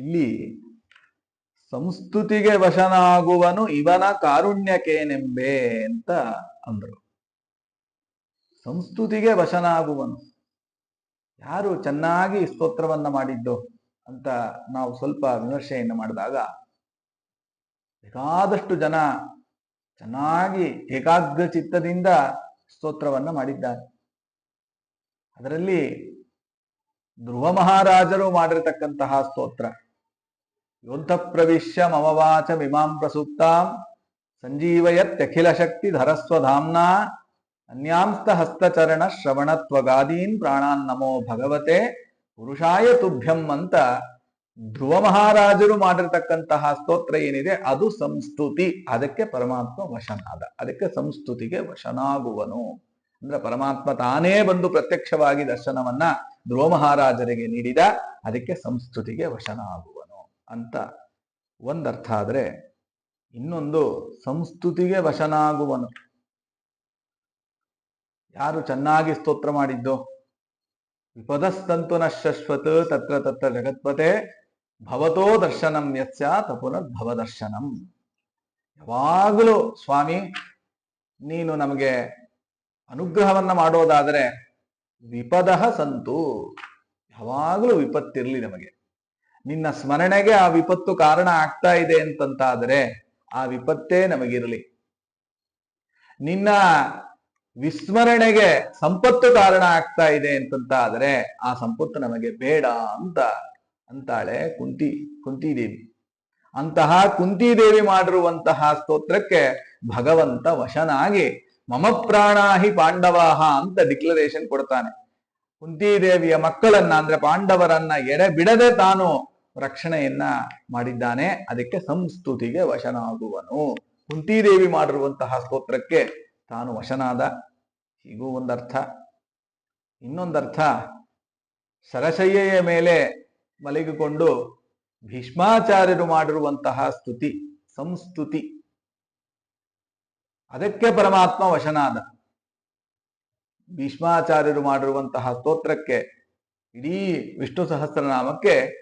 ಇಲ್ಲಿ ಸಂಸ್ತುತಿಗೆ ವಶನಾಗುವನು ಇವನ ಕಾರುಣ್ಯಕೇನೆಂಬೆ ಅಂತ ಅಂದ್ರು. ಸಂಸ್ತುತಿಗೆ ವಶನಾಗುವನು. ಯಾರು ಚೆನ್ನಾಗಿ ಸ್ತೋತ್ರವನ್ನ ಮಾಡಿದ್ದು ಅಂತ ನಾವು ಸ್ವಲ್ಪ ವಿಮರ್ಶೆಯನ್ನು ಮಾಡಿದಾಗ ಬೇಕಾದಷ್ಟು ಜನ ಚೆನ್ನಾಗಿ ಏಕಾಗ್ರ ಚಿತ್ತದಿಂದ ಸ್ತೋತ್ರವನ್ನ ಮಾಡಿದ್ದಾರೆ. ಅದರಲ್ಲಿ ಧ್ರುವ ಮಹಾರಾಜರು ಮಾಡಿರತಕ್ಕಂತಹ ಸ್ತೋತ್ರ. ಯೋಧ ಪ್ರವಿಶ್ಯ ಮಮವಾಚ ವಿಮಾಂ ಪ್ರಸೂಕ್ತಾಂ ಸಂಜೀವಯತ್ಯಖಿಲ ಶಕ್ತಿ ಧರಸ್ವಧಾಮ್ನ ಅನ್ಯಾಂಸ್ತ ಹಸ್ತಚರಣ ಶ್ರವಣತ್ವಗಾದೀನ್ ಪ್ರಾಣಾನ್ ನಮೋ ಭಗವತೆ ಪುರುಷಾಯ ತುಭ್ಯಂ ಅಂತ ಧ್ರುವ ಮಹಾರಾಜರು ಮಾಡಿರ್ತಕ್ಕಂತಹ ಸ್ತೋತ್ರ ಏನಿದೆ ಅದು ಸಂಸ್ತುತಿ ಅದಕ್ಕೆ ಪರಮಾತ್ಮ ವಶನಾದ ಅದಕ್ಕೆ ಸಂಸ್ತುತಿಗೆ ವಶನಾಗುವನು ಅಂದ್ರೆ ಪರಮಾತ್ಮ ತಾನೇ ಬಂದು ಪ್ರತ್ಯಕ್ಷವಾಗಿ ದರ್ಶನವನ್ನ ಧ್ರುವ ಮಹಾರಾಜರಿಗೆ ನೀಡಿದ, ಅದಕ್ಕೆ ಸಂಸ್ತುತಿಗೆ ವಶನಾಗುವನು. ಅಂತ ಒಂದರ್ಥ ಆದರೆ ಇನ್ನೊಂದು ಸಂಸ್ತುತಿಗೆ ವಶನಾಗುವನು. ಯಾರು ಚೆನ್ನಾಗಿ ಸ್ತೋತ್ರ ಮಾಡಿದ್ದು, ವಿಪದಸ್ತಂತು ನಶ್ವತ್ ತತ್ರ ತತ್ರ ಜಗತ್ಪತೆ ಭವತೋ ದರ್ಶನಂ ಯತ್ಸ ತಪುನರ್ ಭವದರ್ಶನಂ ಯಾವಾಗಲೂ ಸ್ವಾಮಿ, ನೀನು ನಮಗೆ ಅನುಗ್ರಹವನ್ನ ಮಾಡೋದಾದರೆ ವಿಪದ ಸಂತು, ಯಾವಾಗಲೂ ವಿಪತ್ತಿರಲಿ ನಮಗೆ. ನಿನ್ನ ಸ್ಮರಣೆಗೆ ಆ ವಿಪತ್ತು ಕಾರಣ ಆಗ್ತಾ ಇದೆ ಅಂತಂತಾದರೆ ಆ ವಿಪತ್ತೇ ನಮಗಿರಲಿ. ನಿನ್ನ ವಿಸ್ಮರಣೆಗೆ ಸಂಪತ್ತು ಕಾರಣ ಆಗ್ತಾ ಇದೆ ಅಂತಂತ ಆದ್ರೆ ಆ ಸಂಪತ್ತು ನಮಗೆ ಬೇಡ ಅಂತ ಅಂತಾಳೆ ಕುಂತಿ, ಕುಂತಿದೇವಿ. ಅಂತಹ ಕುಂತಿದೇವಿ ಮಾಡಿರುವಂತಹ ಸ್ತೋತ್ರಕ್ಕೆ ಭಗವಂತ ವಶನಾಗಿ ಮಮ ಪ್ರಾಣಾಹಿ ಪಾಂಡವಾಹ ಅಂತ ಡಿಕ್ಲರೇಷನ್ ಕೊಡ್ತಾನೆ. ಕುಂತಿದೇವಿಯ ಮಕ್ಕಳನ್ನ ಅಂದ್ರೆ ಪಾಂಡವರನ್ನ ಎಡೆ ಬಿಡದೆ ತಾನು ರಕ್ಷಣೆಯನ್ನ ಮಾಡಿದ್ದಾನೆ. ಅದಕ್ಕೆ ಸಂಸ್ತುತಿಗೆ ವಶನಾಗುವನು. ಕುಂತಿದೇವಿ ಮಾಡಿರುವಂತಹ ಸ್ತೋತ್ರಕ್ಕೆ ತಾನು ವಶನಾದ. ಹೀಗೂ ಒಂದರ್ಥ. ಇನ್ನೊಂದರ್ಥ ಸರಶಯ್ಯೆಯ ಮೇಲೆ ಮಲಗಿಕೊಂಡು ಭೀಷ್ಮಾಚಾರ್ಯರು ಮಾಡಿರುವಂತಹ ಸ್ತುತಿ, ಸಂಸ್ತುತಿ. ಅದಕ್ಕೆ ಪರಮಾತ್ಮ ವಶನಾದ. ಭೀಷ್ಮಾಚಾರ್ಯರು ಮಾಡಿರುವಂತಹ ಸ್ತೋತ್ರಕ್ಕೆ ಇಡೀ ವಿಷ್ಣು ಸಹಸ್ರನಾಮಕ್ಕೆ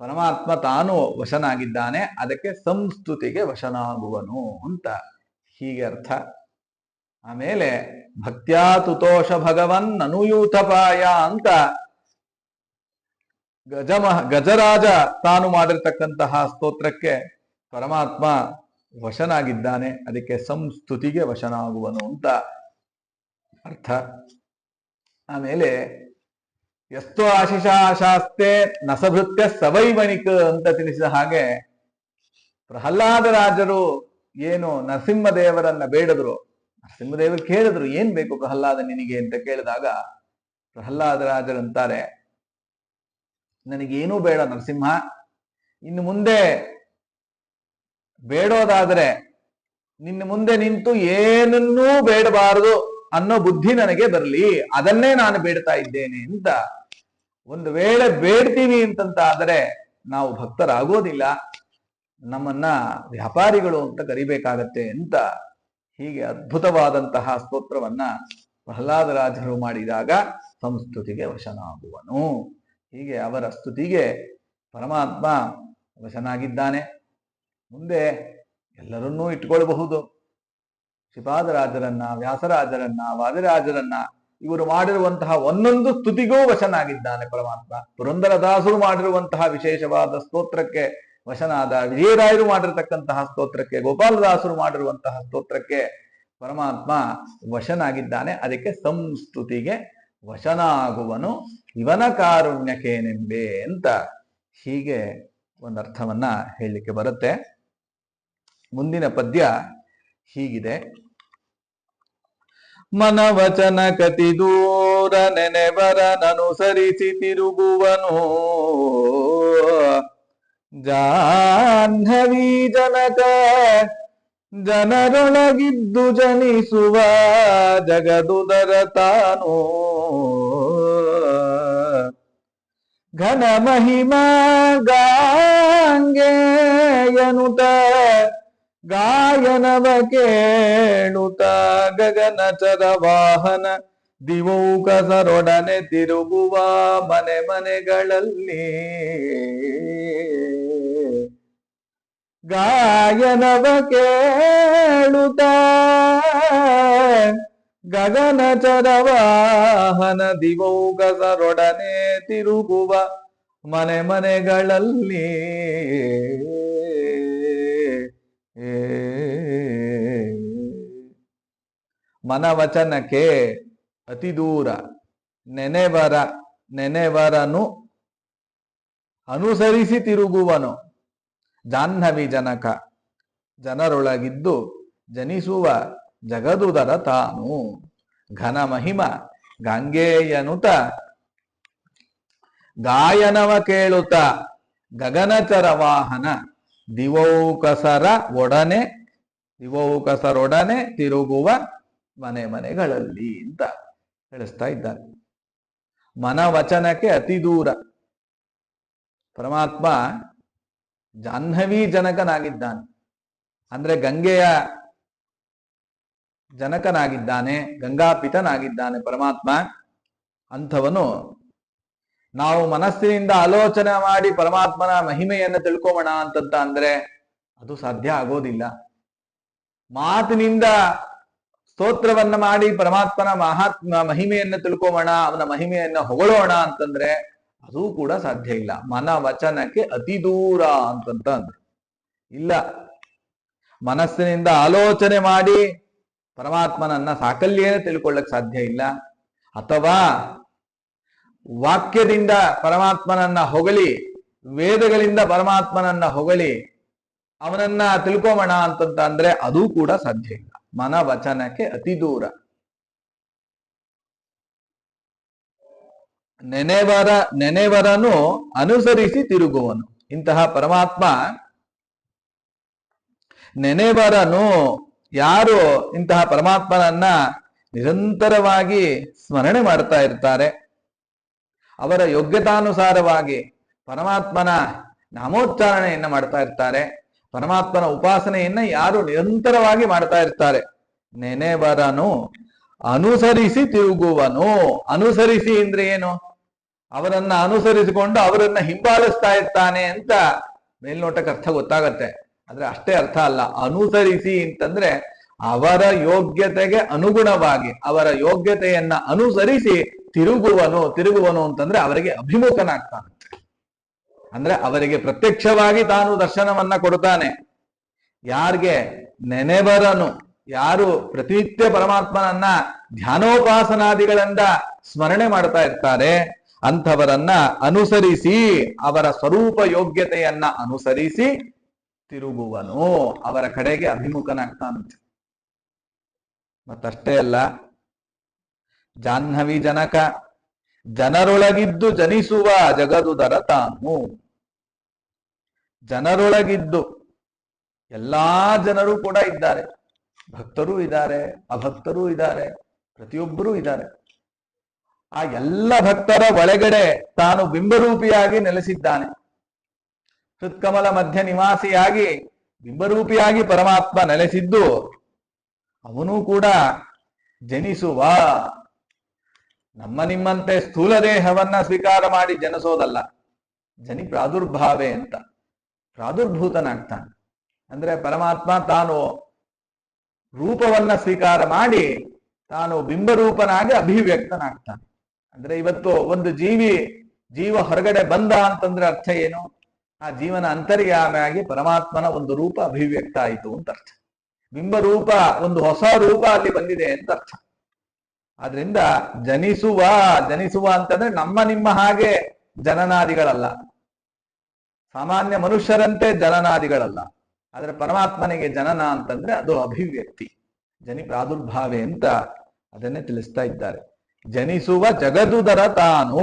ಪರಮಾತ್ಮ ತಾನು ವಶನಾಗಿದ್ದಾನೆ, ಅದಕ್ಕೆ ಸಂಸ್ತುತಿಗೆ ವಶನಾಗುವನು ಅಂತ ಹೀಗೆ ಅರ್ಥ. ಆಮೇಲೆ ಭಕ್ತ್ಯಾ ತುತೋಷ ಭಗವನ್ ಅನುಯೂತಪಾಯ ಅಂತ ಗಜಮಹ ಗಜರಾಜ ತಾನು ಮಾಡಿರ್ತಕ್ಕಂತಹ ಸ್ತೋತ್ರಕ್ಕೆ ಪರಮಾತ್ಮ ವಶನಾಗಿದ್ದಾನೆ, ಅದಕ್ಕೆ ಸಂಸ್ತುತಿಗೆ ವಶನಾಗುವನು ಅಂತ ಅರ್ಥ. ಆಮೇಲೆ ಎಷ್ಟೋ ಆಶಿಷ ಶಾಸ್ತೆ ನಸಭೃತ್ಯ ಸವೈವಣಿಕ ಅಂತ ತಿಳಿಸಿದ ಹಾಗೆ ಪ್ರಹ್ಲಾದ ರಾಜರು ಏನು ನರಸಿಂಹದೇವರನ್ನ ಬೇಡದ್ರು. ನರಸಿಂಹದೇವರು ಕೇಳಿದ್ರು, ಏನ್ ಬೇಕು ಪ್ರಹ್ಲಾದ ನಿನಗೆ? ಅಂತ ಕೇಳಿದಾಗ ಪ್ರಹ್ಲಾದ ರಾಜರಂತಾರೆ ನನಗೇನೂ ಬೇಡ ನರಸಿಂಹ, ಇನ್ನು ಮುಂದೆ ಬೇಡೋದಾದ್ರೆ ನಿನ್ನ ಮುಂದೆ ನಿಂತು ಏನನ್ನೂ ಬೇಡಬಾರದು ಅನ್ನೋ ಬುದ್ಧಿ ನನಗೆ ಬರಲಿ, ಅದನ್ನೇ ನಾನು ಬೇಡ್ತಾ ಇದ್ದೇನೆ ಅಂತ ಒಂದು ವೇಳೆ ಬೇಡ್ತೀವಿ ಅಂತಂತ ಆದರೆ ನಾವು ಭಕ್ತರಾಗೋದಿಲ್ಲ. ನಮ್ಮನ್ನ ವ್ಯಾಪಾರಿಗಳು ಅಂತ ಕರಿಬೇಕಾಗತ್ತೆ ಅಂತ ಹೀಗೆ ಅದ್ಭುತವಾದಂತಹ ಸ್ತೋತ್ರವನ್ನ ಪ್ರಹ್ಲಾದರಾಜರು ಮಾಡಿದಾಗ ಸಂಸ್ತುತಿಗೆ ವಶನಾಗುವನು. ಹೀಗೆ ಅವರ ಸ್ತುತಿಗೆ ಪರಮಾತ್ಮ ವಶನಾಗಿದ್ದಾನೆ. ಮುಂದೆ ಎಲ್ಲರನ್ನೂ ಇಟ್ಕೊಳ್ಬಹುದು ಶ್ರೀಪಾದರಾಜರನ್ನ, ವ್ಯಾಸರಾಜರನ್ನ, ವಾದಿರಾಜರನ್ನ ಇವರು ಮಾಡಿರುವಂತಹ ಒಂದೊಂದು ಸ್ತುತಿಗೂ ವಶನಾಗಿದ್ದಾನೆ ಪರಮಾತ್ಮ. ಪುರಂದರದಾಸರು ಮಾಡಿರುವಂತಹ ವಿಶೇಷವಾದ ಸ್ತೋತ್ರಕ್ಕೆ ವಶನಾದ ವಿಜಯರಾಯರು ಮಾಡಿರತಕ್ಕಂತಹ ಸ್ತೋತ್ರಕ್ಕೆ, ಗೋಪಾಲದಾಸರು ಮಾಡಿರುವಂತಹ ಸ್ತೋತ್ರಕ್ಕೆ ಪರಮಾತ್ಮ ವಶನಾಗಿದ್ದಾನೆ. ಅದಕ್ಕೆ ಸಂಸ್ತುತಿಗೆ ವಶನಾಗುವನು. ಇವನ ಕಾರುಣ್ಯಕೇನೆಂಬೆ ಅಂತ ಹೀಗೆ ಒಂದು ಅರ್ಥವನ್ನ ಹೇಳಲಿಕ್ಕೆ ಬರುತ್ತೆ. ಮುಂದಿನ ಪದ್ಯ ಹೀಗಿದೆ. ಮನವಚನ ಕತಿ ದೂರ ನೆನೆವರನನುಸರಿಸಿ ತಿರುಗುವನು ಜಾಹ್ನವಿ ಜನಕ ಜನರೊಳಗಿದ್ದು ಜನಿಸುವ ಜಗದುದರ ತಾನು. ಘನ ಮಹಿಮಾ ಗಾಂಗೆಯನುತ ಗಾಯನವ ಕೇಳುತ್ತ ಗಗನಚರ ವಾಹನ ದಿವೌಕಸರೊಡನೆ ತಿರುಗುವ ಮನೆ ಮನೆಗಳಲ್ಲಿ. ಗಾಯನವ ಕೇಳುತ್ತ ಗಗನ ಚರವಾಹನ ದಿವೌಗಸರೊಡನೆ ತಿರುಗುವ ಮನೆ ಮನೆಗಳಲ್ಲಿ. ಮನವಚನಕ್ಕೆ ಅತಿ ದೂರ ನೆನೆವರ, ನೆನೆವರನು ಅನುಸರಿಸಿ ತಿರುಗುವನು. ಜಾಹ್ನವಿ ಜನಕ, ಜನರೊಳಗಿದ್ದು ಜನಿಸುವ ಜಗದುದರ ತಾನು. ಘನ ಮಹಿಮ ಗಂಗೆಯನುತ, ಗಾಯನವ ಕೇಳುತ್ತ ಗಗನಚರ ವಾಹನ. ದಿವೌಕಸರ ಒಡನೆ ದಿವೌಕಸರೊಡನೆ ತಿರುಗುವ ಮನೆ ಮನೆಗಳಲ್ಲಿ ಅಂತ ತಿಳಿಸ್ತಾ ಇದ್ದಾರೆ. ಮನವಚನಕ್ಕೆ ಅತಿ ದೂರ. ಪರಮಾತ್ಮ ಜಾಹ್ನವಿ ಜನಕನಾಗಿದ್ದಾನೆ. ಅಂದ್ರೆ ಗಂಗೆಯ ಜನಕನಾಗಿದ್ದಾನೆ ಗಂಗಾಪಿತನಾಗಿದ್ದಾನೆ ಪರಮಾತ್ಮ. ಅಂಥವನು ನಾವು ಮನಸ್ಸಿನಿಂದ ಆಲೋಚನೆ ಮಾಡಿ ಪರಮಾತ್ಮನ ಮಹಿಮೆಯನ್ನು ತಿಳ್ಕೊಬೋಣ ಅಂತಂತ ಅಂದ್ರೆ ಅದು ಸಾಧ್ಯ ಆಗೋದಿಲ್ಲ. ಮಾತಿನಿಂದ ಸ್ತೋತ್ರವನ್ನ ಮಾಡಿ ಪರಮಾತ್ಮನ ಮಹಾತ್ಮ ಮಹಿಮೆಯನ್ನು ತಿಳ್ಕೊಬೋಣ ಅವನ ಮಹಿಮೆಯನ್ನ ಹೊಗಳೋಣ ಅಂತಂದ್ರೆ ಅದು ಕೂಡ ಸಾಧ್ಯ ಇಲ್ಲ. ಮನ ವಚನಕ್ಕೆ ಅತಿ ದೂರ ಅಂತಂತ ಅಂದ್ರು. ಇಲ್ಲ. ಮನಸ್ಸಿನಿಂದ ಆಲೋಚನೆ ಮಾಡಿ ಪರಮಾತ್ಮನನ್ನ ಸಾಕಲ್ಯೇನೆ ತಿಳ್ಕೊಳ್ಳಕ್ ಸಾಧ್ಯ ಇಲ್ಲ. ಅಥವಾ ವಾಕ್ಯದಿಂದ ಪರಮಾತ್ಮನನ್ನ ಹೊಗಳಿ, ವೇದಗಳಿಂದ ಪರಮಾತ್ಮನನ್ನ ಹೊಗಳಿ, ಅವನನ್ನ ತಿಳ್ಕೋಮಣ ಅಂತಂತ ಅಂದ್ರೆ ಅದು ಕೂಡ ಸಾಧ್ಯ ಇಲ್ಲ. ಮನ ವಚನಕ್ಕೆ ಅತಿ ದೂರ. ನೆನೆವರ, ನೆನೆವರನು ಅನುಸರಿಸಿ ತಿರುಗುವನು. ಇಂತಹ ಪರಮಾತ್ಮ ನೆನೆವರನು ಯಾರು? ಇಂತಹ ಪರಮಾತ್ಮನನ್ನ ನಿರಂತರವಾಗಿ ಸ್ಮರಣೆ ಮಾಡ್ತಾ ಇರ್ತಾರೆ. ಅವರ ಯೋಗ್ಯತಾನುಸಾರವಾಗಿ ಪರಮಾತ್ಮನ ನಾಮೋಚ್ಚಾರಣೆಯನ್ನ ಮಾಡ್ತಾ ಇರ್ತಾರೆ. ಪರಮಾತ್ಮನ ಉಪಾಸನೆಯನ್ನ ಯಾರು ನಿರಂತರವಾಗಿ ಮಾಡ್ತಾ ಇರ್ತಾರೆ. ನೆನೆವರನು, ಅನುಸರಿಸಿ ತಿರುಗುವನು. ಅನುಸರಿಸಿ ಅಂದ್ರೆ ಏನು? ಅವರನ್ನ ಅನುಸರಿಸಿಕೊಂಡು ಅವರನ್ನ ಹಿಂಬಾಲಿಸ್ತಾ ಇರ್ತಾನೆ ಅಂತ ಮೇಲ್ನೋಟಕ್ಕೆ ಅರ್ಥ ಗೊತ್ತಾಗತ್ತೆ. ಆದ್ರೆ ಅಷ್ಟೇ ಅರ್ಥ ಅಲ್ಲ. ಅನುಸರಿಸಿ ಅಂತಂದ್ರೆ ಅವರ ಯೋಗ್ಯತೆಗೆ ಅನುಗುಣವಾಗಿ, ಅವರ ಯೋಗ್ಯತೆಯನ್ನ ಅನುಸರಿಸಿ ತಿರುಗುವನು ತಿರುಗುವನು ಅಂತಂದ್ರೆ ಅವರಿಗೆ ಅಭಿಮುಖನಾಗ್ತಾನೆ ಅಂದ್ರೆ ಅವರಿಗೆ ಪ್ರತ್ಯಕ್ಷವಾಗಿ ತಾನು ದರ್ಶನವನ್ನ ಕೊಡ್ತಾನೆ. ಯಾರಿಗೆ? ನೆನೆಬರನು. ಯಾರು? ಪ್ರತಿನಿತ್ಯ ಪರಮಾತ್ಮನನ್ನ ಧ್ಯಾನೋಪಾಸನಾದಿಗಳಿಂದ ಸ್ಮರಣೆ ಮಾಡ್ತಾ ಇರ್ತಾರೆ. ಅಂಥವರನ್ನ ಅನುಸರಿಸಿ, ಅವರ ಸ್ವರೂಪ ಯೋಗ್ಯತೆಯನ್ನ ಅನುಸರಿಸಿ ತಿರುಗುವನು. ಅವರ ಕಡೆಗೆ ಅಭಿಮುಖನಾಗ್ತಾನಂತೆ. ಮತ್ತಷ್ಟೇ ಅಲ್ಲ ಜಾಹ್ನವಿ ಜನಕ. ಜನರೊಳಗಿದ್ದು ಜನಿಸುವ ಜಗದುದರ ತಾನು. ಜನರೊಳಗಿದ್ದು ಎಲ್ಲಾ ಜನರು ಕೂಡ ಇದ್ದಾರೆ. ಭಕ್ತರು ಇದ್ದಾರೆ, ಅಭಕ್ತರು ಇದ್ದಾರೆ, ಪ್ರತಿಯೊಬ್ಬರೂ ಇದ್ದಾರೆ. ಆ ಎಲ್ಲ ಭಕ್ತರ ಒಳಗಡೆ ತಾನು ಬಿಂಬರೂಪಿಯಾಗಿ ನೆಲೆಸಿದ್ದಾನೆ. ಹೃತ್ಕಮಲ ಮಧ್ಯ ನಿವಾಸಿಯಾಗಿ ಬಿಂಬರೂಪಿಯಾಗಿ ಪರಮಾತ್ಮ ನೆಲೆಸಿದ್ದು ಅವನು ಕೂಡ ಜನಿಸುವ ನಮ್ಮ ನಿಮ್ಮಂತೆ ಸ್ಥೂಲ ದೇಹವನ್ನ ಸ್ವೀಕಾರ ಮಾಡಿ ಜನಿಸೋದಲ್ಲ. ಜನಿ ಪ್ರಾದುರ್ಭಾವೆ ಅಂತ. ಪ್ರಾದುರ್ಭೂತನಾಗ್ತಾನೆ. ಅಂದ್ರೆ ಪರಮಾತ್ಮ ತಾನು ರೂಪವನ್ನ ಸ್ವೀಕಾರ ಮಾಡಿ ತಾನು ಬಿಂಬರೂಪನಾಗಿ ಅಭಿವ್ಯಕ್ತನಾಗ್ತಾನೆ. ಅಂದ್ರೆ ಇವತ್ತು ಒಂದು ಜೀವಿ, ಜೀವ ಹೊರಗಡೆ ಬಂದ ಅಂತಂದ್ರೆ ಅರ್ಥ ಏನು? ಆ ಜೀವನ ಅಂತರ್ಯಾಮಿಯಾಗಿ ಪರಮಾತ್ಮನ ಒಂದು ರೂಪ ಅಭಿವ್ಯಕ್ತ ಆಯಿತು ಅಂತ ಅರ್ಥ. ಬಿಂಬರೂಪ ಒಂದು ಹೊಸ ರೂಪ ಅಲ್ಲಿ ಬಂದಿದೆ ಅಂತ ಅರ್ಥ. ಆದ್ರಿಂದ ಜನಿಸುವ ಜನಿಸುವ ಅಂತಂದ್ರೆ ನಮ್ಮ ನಿಮ್ಮ ಹಾಗೆ ಜನನಾದಿಗಳಲ್ಲ. ಸಾಮಾನ್ಯ ಮನುಷ್ಯರಂತೆ ಜನನಾದಿಗಳಲ್ಲ. ಆದ್ರೆ ಪರಮಾತ್ಮನಿಗೆ ಜನನ ಅಂತಂದ್ರೆ ಅದು ಅಭಿವ್ಯಕ್ತಿ. ಜನಿ ಪ್ರಾದುರ್ಭಾವೆ ಅಂತ ಅದನ್ನೇ ತಿಳಿಸ್ತಾ ಇದ್ದಾರೆ. ಜನಿಸುವ ಜಗದುದರ ತಾನು.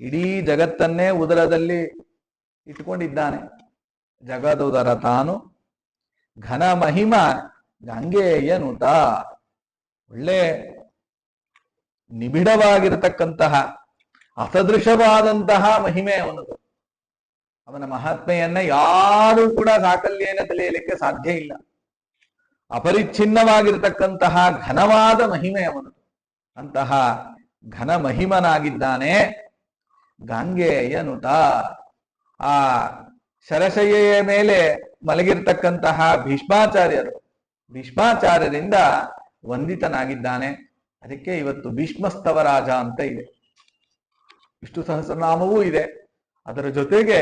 ಇಡೀ ಜಗತ್ತನ್ನೇ ಉದರದಲ್ಲಿ ಇಟ್ಕೊಂಡಿದ್ದಾನೆ ಜಗದುದರ ತಾನು. ಘನ ಮಹಿಮ ಗಂಗೆಯನುತ ಒಳ್ಳೆ ನಿಬಿಡವಾಗಿರತಕ್ಕಂತಹ ಅಸದೃಶವಾದಂತಹ ಮಹಿಮೆ ಅವನದು. ಅವನ ಮಹಾತ್ಮೆಯನ್ನ ಯಾರೂ ಕೂಡ ಸಾಕಲ್ಯೇನ ತಿಳಿಯಲಿಕ್ಕೆ ಸಾಧ್ಯ ಇಲ್ಲ. ಅಪರಿಚ್ಛಿನ್ನವಾಗಿರತಕ್ಕಂತಹ ಘನವಾದ ಮಹಿಮೆ ಅವನದು. ಅಂತಹ ಘನ ಮಹಿಮನಾಗಿದ್ದಾನೆ ಗಾಂಗೆಯನುತ ಆ ಶರಶಯ್ಯ ಮೇಲೆ ಮಲಗಿರ್ತಕ್ಕಂತಹ ಭೀಷ್ಮಾಚಾರ್ಯರು ಭೀಷ್ಮಾಚಾರ್ಯರಿಂದ ವಂದಿತನಾಗಿದ್ದಾನೆ. ಅದಕ್ಕೆ ಇವತ್ತು ಭೀಷ್ಮಸ್ತವ ರಾಜ ಅಂತ ಇದೆ. ವಿಷ್ಣು ಸಹಸ್ರನಾಮವೂ ಇದೆ. ಅದರ ಜೊತೆಗೆ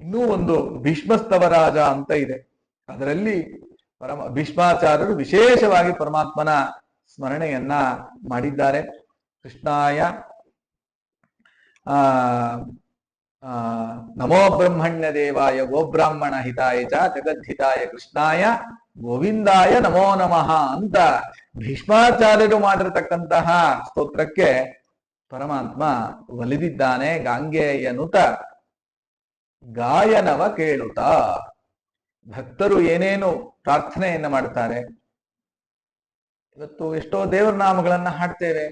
ಇನ್ನೂ ಒಂದು ಭೀಷ್ಮಸ್ತವ ರಾಜ ಅಂತ ಇದೆ. ಅದರಲ್ಲಿ ಪರಮ ಭೀಷ್ಮಾಚಾರ್ಯರು ವಿಶೇಷವಾಗಿ ಪರಮಾತ್ಮನ ಸ್ಮರಣೆಯನ್ನ ಮಾಡಿದ್ದಾರೆ. ಕೃಷ್ಣಾಯ, ಆ ನಮೋ ಬ್ರಹ್ಮಣ್ಯ ದೇವಾಯ ಗೋಬ್ರಾಹ್ಮಣ ಹಿತಾಯ ಚ ಜಗದ್ಹಿತಾಯ ಕೃಷ್ಣಾಯ, ಗೋವಿಂದಾಯ ನಮೋ ನಮಃ ಅಂತ ಭೀಷ್ಮಾಚಾರ್ಯರು ಮಾಡಿರತಕ್ಕಂತಹ ಸ್ತೋತ್ರಕ್ಕೆ ಪರಮಾತ್ಮ ಒಲಿದಿದ್ದಾನೆ ಗಾಂಗೆಯನುತ ಗಾಯನವ ಕೇಳುತ್ತ ಭಕ್ತರು ಏನೇನು ಪ್ರಾರ್ಥನೆಯನ್ನ ಮಾಡ್ತಾರೆ? ಇವತ್ತು ಎಷ್ಟೋ ದೇವರ ನಾಮಗಳನ್ನ ಹಾಡ್ತೇವೆ.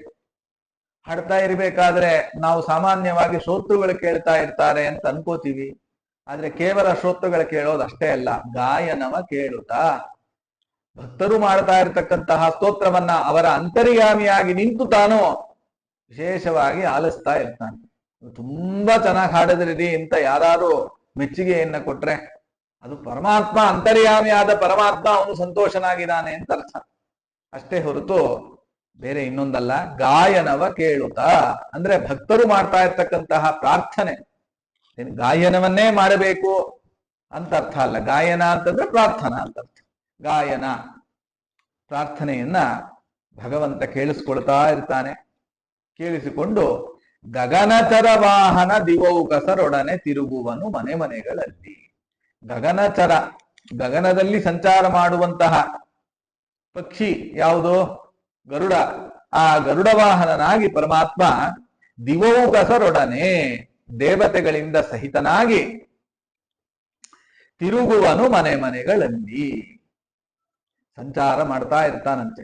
ಹಾಡ್ತಾ ಇರಬೇಕಾದ್ರೆ ನಾವು ಸಾಮಾನ್ಯವಾಗಿ ಶ್ರೋತೃಗಳು ಕೇಳ್ತಾ ಇರ್ತಾರೆ ಅಂತ ಅನ್ಕೋತೀವಿ. ಆದ್ರೆ ಕೇವಲ ಶ್ರೋತೃಗಳು ಕೇಳೋದು ಅಷ್ಟೇ ಅಲ್ಲ, ಗಾಯನವ ಕೇಳುತ್ತಾ ಭಕ್ತರು ಮಾಡ್ತಾ ಇರತಕ್ಕಂತಹ ಸ್ತೋತ್ರವನ್ನ ಅವರ ಅಂತರ್ಯಾಮಿಯಾಗಿ ನಿಂತು ತಾನು ವಿಶೇಷವಾಗಿ ಆಲಿಸ್ತಾ ಇರ್ತಾನೆ. ತುಂಬಾ ಚೆನ್ನಾಗಿ ಹಾಡಿದ್ರಿ ಅಂತ ಯಾರು ಮೆಚ್ಚುಗೆಯನ್ನ ಕೊಟ್ರೆ ಅದು ಪರಮಾತ್ಮ ಅಂತರ್ಯಾಮಿಯಾದ ಪರಮಾತ್ಮ ಅವನು ಸಂತೋಷನಾಗಿದ್ದಾನೆ ಅಂತ ಅರ್ಥ. ಅಷ್ಟೇ ಹೊರತು ಬೇರೆ ಇನ್ನೊಂದಲ್ಲ, ಗಾಯನವ ಕೇಳುತ್ತಾ ಅಂದ್ರೆ ಭಕ್ತರು ಮಾಡ್ತಾ ಇರ್ತಕ್ಕಂತಹ ಪ್ರಾರ್ಥನೆ. ಗಾಯನವನ್ನೇ ಮಾಡಬೇಕು ಅಂತ ಅರ್ಥ ಅಲ್ಲ. ಗಾಯನ ಅಂತಂದ್ರೆ ಪ್ರಾರ್ಥನಾ ಅಂತ ಗಾಯನ, ಪ್ರಾರ್ಥನೆಯನ್ನ ಭಗವಂತ ಕೇಳಿಸ್ಕೊಳ್ತಾ ಇರ್ತಾನೆ. ಕೇಳಿಸಿಕೊಂಡು ಗಗನಚರ ವಾಹನ ದಿವೌಕಸರೊಡನೆ ತಿರುಗುವನು ಮನೆ ಮನೆಗಳಲ್ಲಿ. ಗಗನಚರ, ಗಗನದಲ್ಲಿ ಸಂಚಾರ ಮಾಡುವಂತಹ ಪಕ್ಷಿ ಯಾವುದು? ಗರುಡ. ಆ ಗರುಡ ವಾಹನನಾಗಿ ಪರಮಾತ್ಮ ದಿವೌಕಸರೊಡನೆ ದೇವತೆಗಳಿಂದ ಸಹಿತನಾಗಿ ತಿರುಗುವನು ಮನೆ ಮನೆಗಳಲ್ಲಿ. ಸಂಚಾರ ಮಾಡ್ತಾ ಇರ್ತಾನಂತೆ.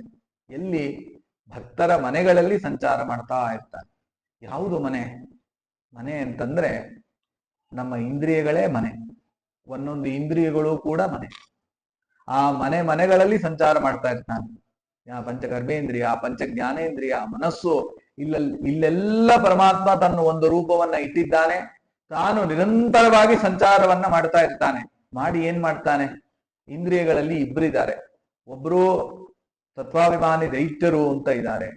ಎಲ್ಲಿ ಭಕ್ತರ ಮನೆಗಳಲ್ಲಿ ಸಂಚಾರ ಮಾಡ್ತಾ ಇರ್ತಾನೆ. ಯಾವುದು ಮನೆ? ಮನೆ ಅಂತಂದ್ರೆ ನಮ್ಮ ಇಂದ್ರಿಯಗಳೇ ಮನೆ. ಒಂದೊಂದು ಇಂದ್ರಿಯಗಳು ಕೂಡ ಮನೆ. ಆ ಮನೆ ಮನೆಗಳಲ್ಲಿ ಸಂಚಾರ ಮಾಡ್ತಾ ಇರ್ತಾನೆ. ಯಾ ಪಂಚ ಕರ್ಮೇಂದ್ರಿಯ ಪಂಚ ಜ್ಞಾನೇಂದ್ರಿಯ ಮನಸ್ಸು ಇಲ್ಲ ಇಲ್ಲೆಲ್ಲ ಪರಮಾತ್ಮ ತನ್ನ ಒಂದು ರೂಪವನ್ನ ಇಟ್ಟಿದ್ದಾನೆ. ತಾನು ನಿರಂತರವಾಗಿ ಸಂಚಾರವನ್ನ ಮಾಡ್ತಾ ಇರ್ತಾನೆ. ಮಾಡಿ ಏನ್ ಮಾಡ್ತಾನೆ? ಇಂದ್ರಿಯಗಳಲ್ಲಿ ಇಬ್ಬರಿದ್ದಾರೆ ಒಬ್ರು ತತ್ವಾಭಿಮಾನಿ ದೈತ್ಯರು ಅಂತ ಇದ್ದಾರೆ.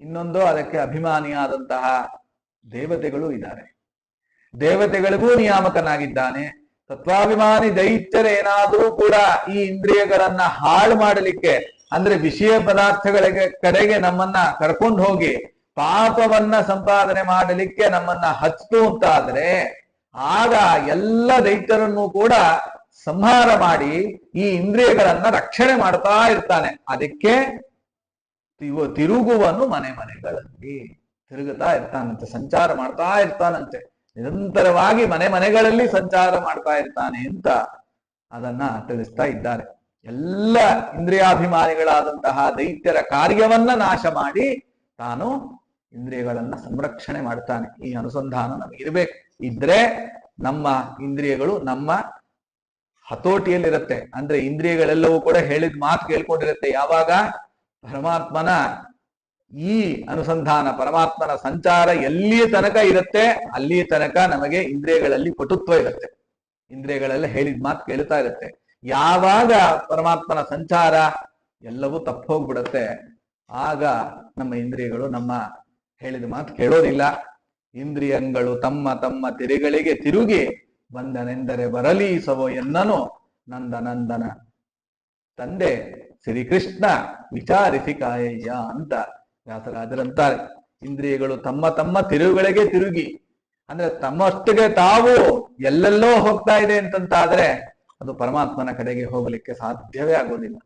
ಇನ್ನೊಂದು ಅದಕ್ಕೆ ಅಭಿಮಾನಿಯಾದಂತಹ ದೇವತೆಗಳು ಇದ್ದಾರೆ. ದೇವತೆಗಳಿಗೂ ನಿಯಾಮಕನಾಗಿದ್ದಾನೆ. ತತ್ವಾಭಿಮಾನಿ ದೈತ್ಯರೇನಾದರೂ ಕೂಡ ಈ ಇಂದ್ರಿಯಗಳನ್ನ ಹಾಳು ಮಾಡಲಿಕ್ಕೆ, ಅಂದ್ರೆ ವಿಷಯ ಪದಾರ್ಥಗಳಿಗೆ ಕಡೆಗೆ ನಮ್ಮನ್ನ ಕರ್ಕೊಂಡು ಹೋಗಿ ಪಾಪವನ್ನ ಸಂಪಾದನೆ ಮಾಡಲಿಕ್ಕೆ ನಮ್ಮನ್ನ ಹಚ್ತು ಅಂತಾದ್ರೆ ಆಗ ಎಲ್ಲ ದೈತ್ಯರನ್ನು ಕೂಡ ಸಂಹಾರ ಮಾಡಿ ಈ ಇಂದ್ರಿಯಗಳನ್ನ ರಕ್ಷಣೆ ಮಾಡ್ತಾ ಇರ್ತಾನೆ. ಅದಕ್ಕೆ ತಿರುಗುವನು ಮನೆ ಮನೆಗಳಲ್ಲಿ ತಿರುಗುತ್ತಾ ಇರ್ತಾನಂತೆ, ಸಂಚಾರ ಮಾಡ್ತಾ ಇರ್ತಾನಂತೆ. ನಿರಂತರವಾಗಿ ಮನೆ ಮನೆಗಳಲ್ಲಿ ಸಂಚಾರ ಮಾಡ್ತಾ ಇರ್ತಾನೆ ಅಂತ ಅದನ್ನ ತಿಳಿಸ್ತಾ ಇದ್ದಾರೆ. ಎಲ್ಲ ಇಂದ್ರಿಯಾಭಿಮಾನಿಗಳಾದಂತಹ ದೈತ್ಯರ ಕಾರ್ಯವನ್ನ ನಾಶ ಮಾಡಿ ತಾನು ಇಂದ್ರಿಯಗಳನ್ನ ಸಂರಕ್ಷಣೆ ಮಾಡ್ತಾನೆ. ಈ ಅನುಸಂಧಾನ ನಮಗಿರ್ಬೇಕು. ಇದ್ರೆ ನಮ್ಮ ಇಂದ್ರಿಯಗಳು ನಮ್ಮ ಹತೋಟಿಯಲ್ಲಿರುತ್ತೆ. ಅಂದ್ರೆ ಇಂದ್ರಿಯಗಳೆಲ್ಲವೂ ಕೂಡ ಹೇಳಿದ ಮಾತು ಕೇಳ್ಕೊಂಡಿರುತ್ತೆ. ಯಾವಾಗ? ಪರಮಾತ್ಮನ ಈ ಅನುಸಂಧಾನ, ಪರಮಾತ್ಮನ ಸಂಚಾರ ಎಲ್ಲಿಯ ತನಕ ಇರುತ್ತೆ? ಅಲ್ಲಿಯ ತನಕ ನಮಗೆ ಇಂದ್ರಿಯಗಳಲ್ಲಿ ಪಟುತ್ವ ಇರುತ್ತೆ. ಇಂದ್ರಿಯಗಳೆಲ್ಲ ಹೇಳಿದ ಮಾತು ಕೇಳ್ತಾ ಇರುತ್ತೆ. ಯಾವಾಗ ಪರಮಾತ್ಮನ ಸಂಚಾರ? ಎಲ್ಲವೂ ತಪ್ಪು ಹೋಗ್ಬಿಡುತ್ತೆ. ಆಗ ನಮ್ಮ ಇಂದ್ರಿಯಗಳು ನಮ್ಮ ಹೇಳಿದ ಮಾತು ಕೇಳೋದಿಲ್ಲ. ಇಂದ್ರಿಯಂಗಳು ತಮ್ಮ ತಮ್ಮ ತೆರೆಗಳಿಗೆ ತಿರುಗಿ ಬಂದನೆಂದರೆ ಬರಲಿ ಸವೋ ಎನ್ನನು ನಂದನಂದನ. ತಂದೆ ಶ್ರೀಕೃಷ್ಣ ವಿಚಾರಿಸಿ ಕಾಯಯ್ಯ ಅಂತ ವ್ಯಾಸರಾಜರಂತಾರೆ. ಇಂದ್ರಿಯಗಳು ತಮ್ಮ ತಮ್ಮ ತಿರುಗಳಿಗೆ ತಿರುಗಿ. ಅಂದ್ರೆ ತಮ್ಮಷ್ಟಿಗೆ ತಾವು ಎಲ್ಲೆಲ್ಲೋ ಹೋಗ್ತಾ ಇದೆ ಅಂತಂತಾದ್ರೆ ಅದು ಪರಮಾತ್ಮನ ಕಡೆಗೆ ಹೋಗಲಿಕ್ಕೆ ಸಾಧ್ಯವೇ ಆಗೋದಿಲ್ಲ.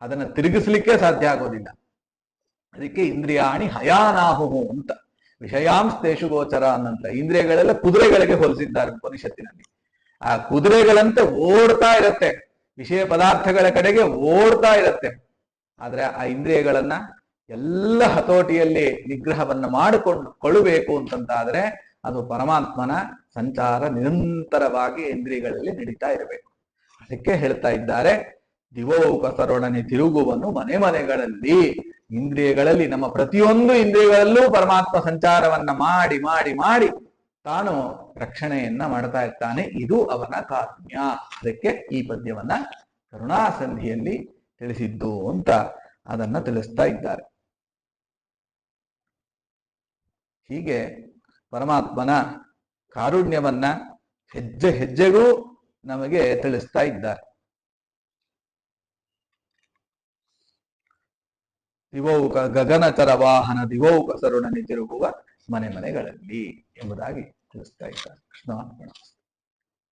ಅದನ್ನ ತಿರುಗಿಸ್ಲಿಕ್ಕೆ ಸಾಧ್ಯ ಆಗೋದಿಲ್ಲ. ಅದಕ್ಕೆ ಇಂದ್ರಿಯಾಣಿ ಹಯಾನಾಹುಹು ಅಂತ. ವಿಷಯಾಂಶ ಗೋಚರ ಅನ್ನಂತ. ಇಂದ್ರಿಯಗಳೆಲ್ಲ ಕುದುರೆಗಳಿಗೆ ಹೋಲಿಸಿದ್ದಾರೆ ಉಪನಿಷತ್ತಿನಲ್ಲಿ. ಆ ಕುದುರೆಗಳಂತೆ ಓಡ್ತಾ ಇರತ್ತೆ. ವಿಷಯ ಪದಾರ್ಥಗಳ ಕಡೆಗೆ ಓಡ್ತಾ ಇರತ್ತೆ. ಆದ್ರೆ ಆ ಇಂದ್ರಿಯಗಳನ್ನ ಎಲ್ಲ ಹತೋಟಿಯಲ್ಲಿ ನಿಗ್ರಹವನ್ನ ಮಾಡಿಕೊಂಡು ಕೊಳ್ಳಬೇಕು ಅಂತಂತಾದ್ರೆ ಅದು ಪರಮಾತ್ಮನ ಸಂಚಾರ ನಿರಂತರವಾಗಿ ಇಂದ್ರಿಯಗಳಲ್ಲಿ ನಡೀತಾ ಇರಬೇಕು. ಅದಕ್ಕೆ ಹೇಳ್ತಾ ಇದ್ದಾರೆ ದಿವೋಕಸರೊಡನೆ ತಿರುಗುವನು ಮನೆ ಮನೆಗಳಲ್ಲಿ. ಇಂದ್ರಿಯಗಳಲ್ಲಿ ನಮ್ಮ ಪ್ರತಿಯೊಂದು ಇಂದ್ರಿಯಗಳಲ್ಲೂ ಪರಮಾತ್ಮ ಸಂಚಾರವನ್ನ ಮಾಡಿ ಮಾಡಿ ಮಾಡಿ ತಾನು ರಕ್ಷಣೆಯನ್ನ ಮಾಡ್ತಾ ಇರ್ತಾನೆ. ಇದು ಅವನ ಕಾರುಣ್ಯ. ಅದಕ್ಕೆ ಈ ಪದ್ಯವನ್ನ ಕರುಣಾಸಂಧಿಯಲ್ಲಿ ತಿಳಿಸಿದ್ದು ಅಂತ ಅದನ್ನ ತಿಳಿಸ್ತಾ ಇದ್ದಾರೆ. ಹೀಗೆ ಪರಮಾತ್ಮನ ಕಾರುಣ್ಯವನ್ನ ಹೆಜ್ಜೆ ಹೆಜ್ಜೆಗೂ ನಮಗೆ ತಿಳಿಸ್ತಾ ಇದ್ದಾರೆ. ದಿವೌಕ ಗಗನಚರ ವಾಹನ, ದಿವೌಕ ಸರುಣನಿ ತಿರುಗುವ ಮನೆ ಮನೆಗಳಲ್ಲಿ ಎಂಬುದಾಗಿ ತಿಳಿಸ್ತಾ ಇದ್ದಾರೆ. ಕೃಷ್ಣ